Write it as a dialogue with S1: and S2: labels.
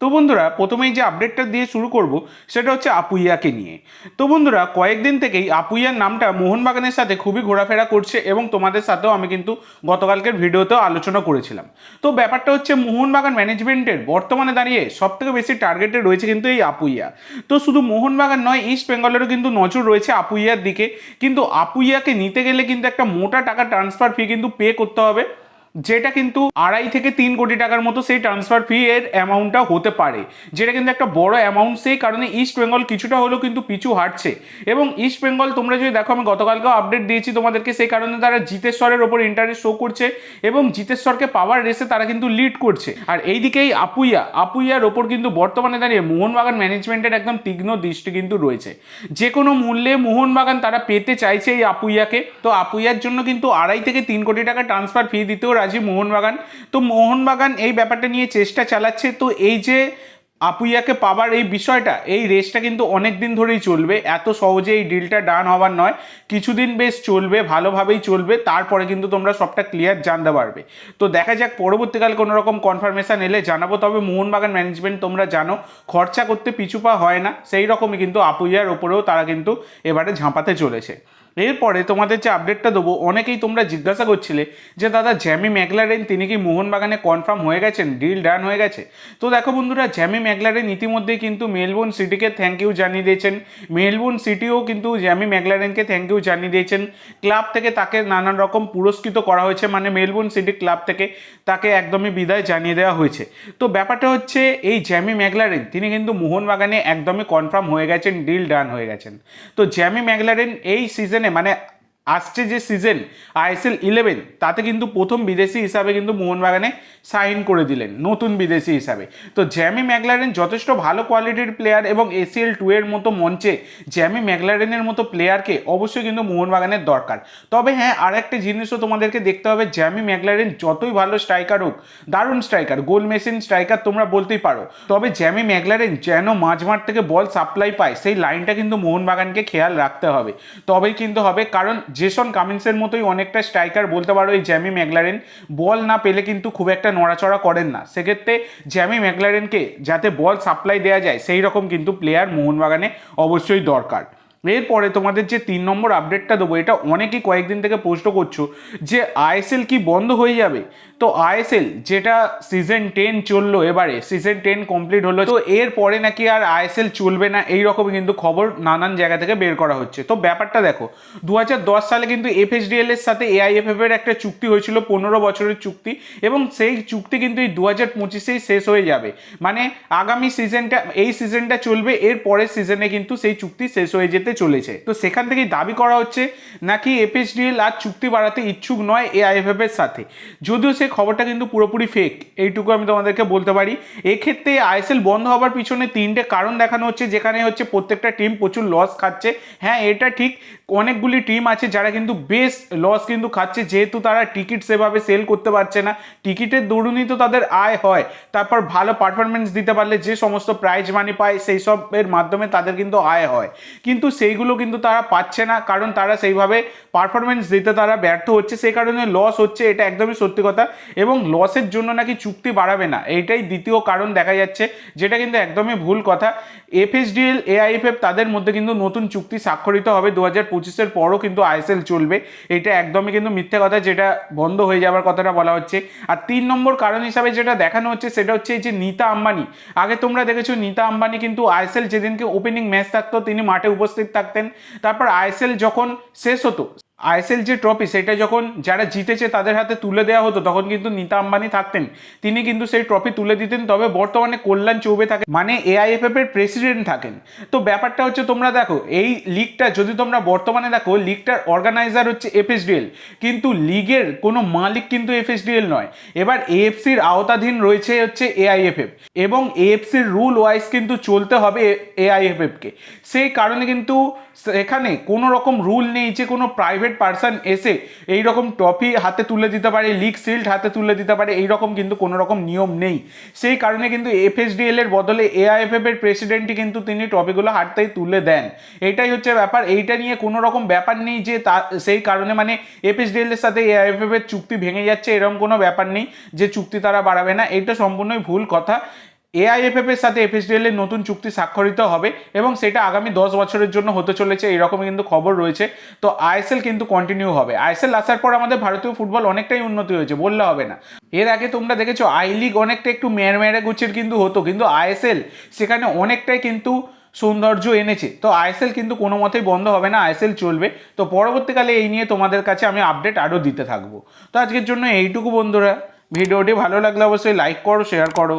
S1: তো বন্ধুরা, প্রথমেই যে আপডেটটা দিয়ে শুরু করব, সেটা হচ্ছে আপুইয়াকে নিয়ে। তো বন্ধুরা, কয়েকদিন থেকেই আপুইয়ার নামটা মোহনবাগানের সাথে খুবই ঘোরাফেরা করছে এবং তোমাদের সাথেও আমি কিন্তু গতকালকের ভিডিওতেও আলোচনা করেছিলাম। তো ব্যাপারটা হচ্ছে মোহনবাগান ম্যানেজমেন্টের বর্তমানে দাঁড়িয়ে সব থেকে বেশি টার্গেটে রয়েছে কিন্তু এই আপুইয়া। তো শুধু মোহনবাগান নয় ইস্ট বেঙ্গলেরও কিন্তু নজর রয়েছে আপুইয়ার দিকে। কিন্তু আপুইয়াকে নিতে গেলে কিন্তু একটা মোটা টাকা ট্রান্সফার ফি কিন্তু পে করতে হবে। যেটা কিন্তু আড়াই থেকে তিন কোটি টাকার মতো সেই ট্রান্সফার ফি এর অ্যামাউন্টটা হতে পারে। যেটা কিন্তু একটা বড় অ্যামাউন্ট সেই কারণে ইস্ট বেঙ্গল কিছুটা হলেও কিন্তু পিছু হাঁটছে। এবং ইস্ট বেঙ্গল তোমরা যদি দেখো, আমি গতকালকেও আপডেট দিয়েছি তোমাদেরকে, সেই কারণে তারা জিতেশ্বরের ওপর ইন্টারেস্ট শো করছে এবং জিতেশ্বরকে পাওয়ার রেসে তারা কিন্তু লিড করছে। আর এইদিকেই আপুইয়া, আপুইয়ার ওপর কিন্তু বর্তমানে দাঁড়িয়ে মোহনবাগান ম্যানেজমেন্টের একদম তীক্ষ্ণ দৃষ্টি কিন্তু রয়েছে। যে কোনো মূল্যে মোহনবাগান তারা পেতে চাইছে এই আপুইয়াকে। তো আপুইয়ার জন্য কিন্তু আড়াই থেকে তিন কোটি টাকা ট্রান্সফার ফি দিতেও রাজি মোহনবাগান। তো মোহনবাগান এই ব্যাপারটা নিয়ে চেষ্টা চালাচ্ছে। তো এই যে আপুইয়াকে পাবার এই বিষয়টা, এই রেসটা কিন্তু অনেক দিন ধরেই চলবে। এত সহজে এই ডিলটা ডান হওয়ার নয়। কিছুদিন বেশ চলবে, ভালোভাবেই চলবে। তারপরে কিন্তু তোমরা সবটা ক্লিয়ার জানতে পারবে। তো দেখা যাক, পরবর্তীকালে কোনো রকম কনফার্মেশন এলে জানাব। তবে মোহনবাগান ম্যানেজমেন্ট তোমরা জানো, খরচা করতে পিছুপা হয় না। সেই রকমই কিন্তু আপুইয়ার ওপরেও তারা কিন্তু এবারে ঝাঁপাতে চলেছে। এরপরে তোমাদের যে আপডেটটা দেবো, অনেকেই তোমরা জিজ্ঞাসা করছিলে যে, দাদা, জ্যামি ম্যাকলারেন, তিনি কি মোহনবাগানে কনফার্ম হয়ে গেছেন? ডিল ডান হয়ে গেছে? তো দেখো বন্ধুরা, জ্যামি ম্যাকলারেন ইতিমধ্যেই কিন্তু মেলবোর্ন সিটিকে থ্যাংক ইউ জানিয়ে দিয়েছেন। মেলবোর্ন সিটিও কিন্তু জ্যামি ম্যাকলারেনকে থ্যাংক ইউ জানিয়ে দিয়েছেন। ক্লাব থেকে তাকে নানান রকম পুরস্কৃত করা হয়েছে মানে মেলবোর্ন সিটি ক্লাব থেকে তাকে একদমই বিদায় জানিয়ে দেওয়া হয়েছে। তো ব্যাপারটা হচ্ছে, এই জ্যামি ম্যাকলারেন, তিনি কিন্তু মোহনবাগানে একদমই কনফার্ম হয়ে গেছেন ডিল ডান হয়ে গেছেন। তো জ্যামি ম্যাকলারেন এই সিজনে মানে আসছে যে সিজন আইএসএল ইলেভেন তাতে কিন্তু প্রথম বিদেশি হিসাবে কিন্তু মোহনবাগানে সাইন করে দিলেন, নতুন বিদেশি হিসাবে। তো জ্যামি ম্যাকলারেন যথেষ্ট ভালো কোয়ালিটির প্লেয়ার এবং এসিএল টু এর মতো মঞ্চে জ্যামি ম্যাকলারেনের মতো প্লেয়ারকে অবশ্যই কিন্তু মোহনবাগানের দরকার। তবে হ্যাঁ আর একটা জিনিসও তোমাদেরকে দেখতে হবে জ্যামি ম্যাকলারেন যতই ভালো স্ট্রাইকার হোক, দারুণ স্ট্রাইকার গোল মেশিন স্ট্রাইকার তোমরা বলতেই পারো, তবে জ্যামি ম্যাকলারেন যেন মাঝমাঠ থেকে বল সাপ্লাই পায়, সেই লাইনটা কিন্তু মোহনবাগানকে খেয়াল রাখতে হবে। তবেই কিন্তু হবে, কারণ জেসন কামিন্সের মতোই অনেকটা স্ট্রাইকার বলতে পারো এই জ্যামি ম্যাগলারেন বল না পেলে কিন্তু খুব একটা নড়াচড়া করেন না। সেক্ষেত্রে জ্যামি ম্যাগলারেনকে যাতে বল সাপ্লাই দেওয়া যায় সেই রকম কিন্তু প্লেয়ার মোহনবাগানে অবশ্যই দরকার। এরপরে তোমাদের যে তিন নম্বর আপডেটটা দেবো, এটা অনেকেই কয়েকদিন থেকে পোস্ট করছ যে আইএসএল কি বন্ধ হয়ে যাবে? তো আইএসএল যেটা সিজন টেন চলল এবারে সিজন টেন কমপ্লিট হলো, তো এরপরে নাকি আর আইএসএল চলবে না, এই রকম কিন্তু খবর নানান জায়গা থেকে বের করা হচ্ছে। তো ব্যাপারটা দেখো দু হাজার দশ সালে কিন্তু এফএসডিএল এর সাথে এআইএফএফ এর একটা চুক্তি হয়েছিল, পনেরো বছরের চুক্তি, এবং সেই চুক্তি কিন্তু এই দু হাজার পঁচিশেই শেষ হয়ে যাবে। মানে আগামী সিজনটা এই সিজনটা চলবে, এর পরের সিজনে কিন্তু সেই চুক্তি শেষ হয়ে যেতে চলেছে। তো সেখান থেকেই দাবি করা হচ্ছে নাকি এফএসডিএল আর চুক্তি বাড়াতে ইচ্ছুক নয় এআইএফএফ এর সাথে। যদিও সেই খবরটা কিন্তু পুরোপুরি ফেক এইটুকু আমি তোমাদেরকে বলতে পারি। এক্ষেত্রে আইএসএল বন্ধ হওয়ার পিছনে তিনটে কারণ দেখানো হচ্ছে, যেখানে হচ্ছে প্রত্যেকটা টিম প্রচুর লস খাচ্ছে। হ্যাঁ এটা ঠিক, অনেকগুলি টিম আছে যারা কিন্তু বেশ লস কিন্তু খাচ্ছে, যেহেতু তারা টিকিট সেভাবে সেল করতে পারছে না। টিকিটের দরুনই তো তাদের আয় হয়। তারপর ভালো পারফরমেন্স দিতে পারলে যে সমস্ত প্রাইজ মানি পায়, সেই সবের মাধ্যমে তাদের কিন্তু আয় হয়। কিন্তু সেইগুলো কিন্তু তারা পাচ্ছে না, কারণ তারা সেইভাবে পারফরমেন্স দিতে তারা ব্যর্থ হচ্ছে, সেই কারণে লস হচ্ছে, এটা একদমই সত্যি কথা। এবং লসের জন্য নাকি চুক্তি বাড়াবে না, এইটাই দ্বিতীয় কারণ দেখা যাচ্ছে, যেটা কিন্তু একদমই ভুল কথা। এফএসডিএল এআইএফএফ তাদের মধ্যে কিন্তু নতুন চুক্তি স্বাক্ষরিত হবে দু হাজার পঁচিশের পরও কিন্তু আইএসএল চলবে, এটা একদমই কিন্তু মিথ্যে কথা, যেটা বন্ধ হয়ে যাওয়ার কথাটা বলা হচ্ছে। আর তিন নম্বর কারণ হিসাবে যেটা দেখানো হচ্ছে, সেটা হচ্ছে এই যে নীতা আম্বানি। আগে তোমরা দেখেছ নীতা আম্বানি কিন্তু আইএসএল যেদিনকে ওপেনিং ম্যাচ থাকতো, তিনি মাঠে উপস্থিত থাকতেন। তারপর আইএসএল যখন শেষ হতো আইএসএল যে ট্রফি সেটা যখন যারা জিতেছে তাদের হাতে তুলে দেওয়া হতো, তখন কিন্তু নিতা আম্বানি থাকতেন। তিনি কিন্তু সেই ট্রফি তুলে দিতেন, তবে বর্তমানে কল্যাণ চৌবে থাকে মানে এআইএফএফ এর প্রেসিডেন্ট থাকেন। তো ব্যাপারটা হচ্ছে তোমরা দেখো, এই লিগটা যদি তোমরা বর্তমানে দেখো লিগটার অর্গানাইজার হচ্ছে এফএসডিএল কিন্তু লিগের কোনো মালিক কিন্তু এফএসডিএল নয়। এবার এএফসির আওতাধীন রয়েছে হচ্ছে এআইএফএফ এবং এএফসির রুল ওয়াইজ কিন্তু চলতে হবে এআইএফএফকে সেই কারণে কিন্তু এখানে কোনো রকম রুল নেই যে কোনো প্রাইভেট প্রাইভেট পার্সন এসে এই রকম ট্রফি হাতে তুলে দিতে পারে লিগ সিল্ড হাতে তুলে দিতে পারে এই রকম কিন্তু কোনো রকম নিয়ম নেই। সেই কারণে কিন্তু এফএসডিএল এর বদলে এআইএফএফ এর প্রেসিডেন্টই কিন্তু তিনি ট্রফিগুলো হাতটাই তুলে দেন। এটাই হচ্ছে ব্যাপার। এইটা নিয়ে কোনো রকম ব্যাপার নেই যে তা, সেই কারণে মানে এফএসডিএল এর সাথে এআইএফএফ এর চুক্তি ভেঙে যাচ্ছে, এরকম কোনো ব্যাপার নেই যে চুক্তি তারা বাড়াবে না। এটা সম্পূর্ণই ভুল কথা। এআইএফএফ এর সাথে এফএসডিএল এর নতুন চুক্তি স্বাক্ষরিত হবে এবং সেটা আগামী দশ বছরের জন্য হতে চলেছে এরকম কিন্তু খবর রয়েছে। তো আইএসএল কিন্তু কন্টিনিউ হবে। আইএসএল আসার পর আমাদের ভারতীয় ফুটবল অনেকটাই উন্নতি হয়েছে, বললে হবে না। এর আগে তোমরা দেখেছ, আই লিগ অনেকটা একটু মেয়ের মেয়েরা গুচের কিন্তু হতো, কিন্তু আইএসএল সেখানে অনেকটাই কিন্তু সৌন্দর্য এনেছে। তো আইএসএল কিন্তু কোনো মতেই বন্ধ হবে না, আইএসএল চলবে। তো পরবর্তীকালে এই নিয়ে তোমাদের কাছে আমি আপডেট আরও দিতে থাকব। তো আজকের জন্য এইটুকু বন্ধুরা। ভিডিওটি ভালো লাগলে অবশ্যই লাইক করো শেয়ার করো।